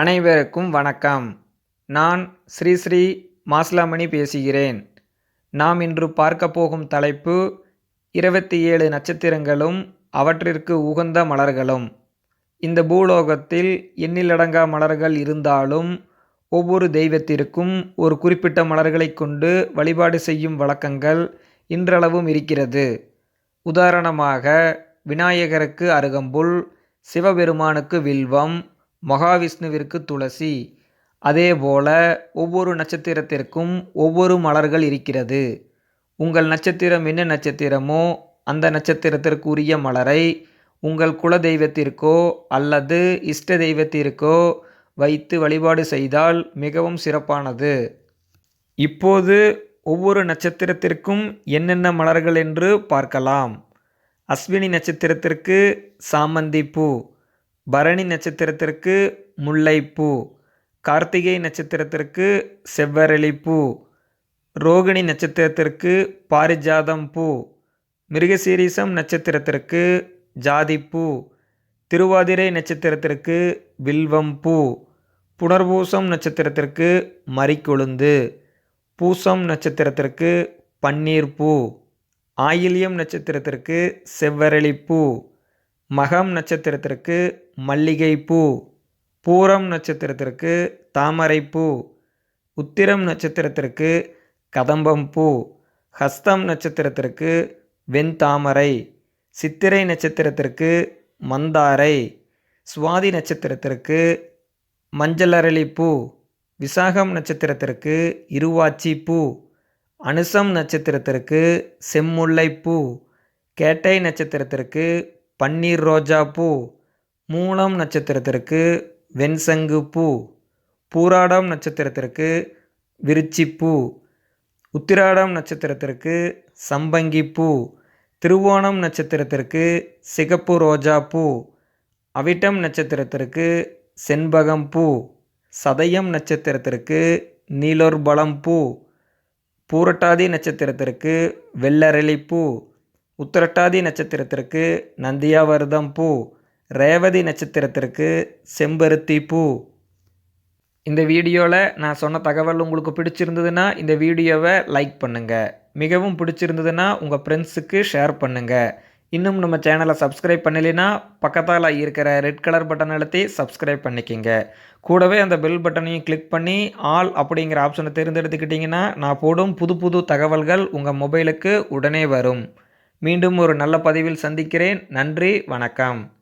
அனைவருக்கும் வணக்கம். நான் ஸ்ரீ ஸ்ரீ மாசிலாமணி பேசுகிறேன். நாம் இன்று பார்க்க போகும் தலைப்பு இருபத்தி ஏழு நட்சத்திரங்களும் அவற்றிற்கு உகந்த மலர்களும். இந்த பூலோகத்தில் எண்ணிலடங்கா மலர்கள் இருந்தாலும் ஒவ்வொரு தெய்வத்திற்கும் ஒரு குறிப்பிட்ட மலர்களைக் கொண்டு வழிபாடு செய்யும் வழக்கங்கள் இன்றளவும் இருக்கிறது. உதாரணமாக விநாயகருக்கு அருகம்புல் சிவபெருமானுக்கு வில்வம் மகாவிஷ்ணுவிற்கு துளசி. அதேபோல ஒவ்வொரு நட்சத்திரத்திற்கும் ஒவ்வொரு மலர்கள் இருக்கிறது. உங்கள் நட்சத்திரம் என்ன நட்சத்திரமோ அந்த நட்சத்திரத்திற்குரிய மலரை உங்கள் குல தெய்வத்திற்கோ அல்லது இஷ்ட தெய்வத்திற்கோ வைத்து வழிபாடு செய்தால் மிகவும் சிறப்பானது. இப்போது ஒவ்வொரு நட்சத்திரத்திற்கும் என்னென்ன மலர்கள் என்று பார்க்கலாம். அஸ்வினி நட்சத்திரத்திற்கு சாமந்தி பூ பரணி நட்சத்திரத்திற்கு முல்லைப்பூ கார்த்திகை நட்சத்திரத்திற்கு செவ்வரளிப்பூ ரோகிணி நட்சத்திரத்திற்கு பாரிஜாதம் பூ மிருகசீரிசம் நட்சத்திரத்திற்கு ஜாதிப்பூ திருவாதிரை நட்சத்திரத்திற்கு வில்வம் பூ புனர்பூசம் நட்சத்திரத்திற்கு மறிக்கொழுந்து பூசம் நட்சத்திரத்திற்கு பன்னீர் பூ ஆயில்யம் நட்சத்திரத்திற்கு செவ்வரளிப்பூ. மகம் நட்சத்திரத்திற்கு மல்லிகைப்பூ பூரம் நட்சத்திரத்திற்கு தாமரைப்பூ உத்திரம் நட்சத்திரத்திற்கு கதம்பம்பூ ஹஸ்தம் நட்சத்திரத்திற்கு வெண்தாமரை சித்திரை நட்சத்திரத்திற்கு மந்தாரை சுவாதி நட்சத்திரத்திற்கு மஞ்சளரளிப்பூ விசாகம் நட்சத்திரத்திற்கு இருவாச்சி பூ அனுசம் நட்சத்திரத்திற்கு செம்முல்லைப்பூ கேட்டை நட்சத்திரத்திற்கு பன்னீர் ரோஜா பூ மூலம் நட்சத்திரத்திற்கு வெண்சங்கு பூ பூராடம் நட்சத்திரத்திற்கு விருச்சிப்பூ உத்திராடம் நட்சத்திரத்திற்கு சம்பங்கி பூ திருவோணம் நட்சத்திரத்திற்கு சிகப்பு ரோஜா பூ அவிட்டம் நட்சத்திரத்திற்கு செண்பகம் பூ சதயம் நட்சத்திரத்திற்கு நீலோர்பலம் பூ பூரட்டாதி நட்சத்திரத்திற்கு வெள்ளரளிப்பூ உத்திரட்டாதி நட்சத்திரத்திற்கு நந்தியாவர்தம் பூ ரேவதி நட்சத்திரத்திற்கு செம்பருத்தி பூ. இந்த வீடியோவில் நான் சொன்ன தகவல் உங்களுக்கு பிடிச்சிருந்ததுன்னா இந்த வீடியோவை லைக் பண்ணுங்கள் மிகவும் பிடிச்சிருந்ததுன்னா உங்கள் ஃப்ரெண்ட்ஸுக்கு ஷேர் பண்ணுங்கள் இன்னும் நம்ம சேனலை சப்ஸ்கிரைப் பண்ணலைன்னா பக்கத்தால் இருக்கிற ரெட் கலர் பட்டன் அழுத்தி சப்ஸ்கிரைப் பண்ணிக்கிங்க. கூடவே அந்த பெல் பட்டனையும் கிளிக் பண்ணி ஆல் அப்படிங்கிற ஆப்ஷனை தேர்ந்தெடுத்துக்கிட்டிங்கன்னா நான் போடும் புது புது தகவல்கள் உங்கள் மொபைலுக்கு உடனே வரும். மீண்டும் ஒரு நல்ல பதிவில் சந்திக்கிறேன். நன்றி வணக்கம்.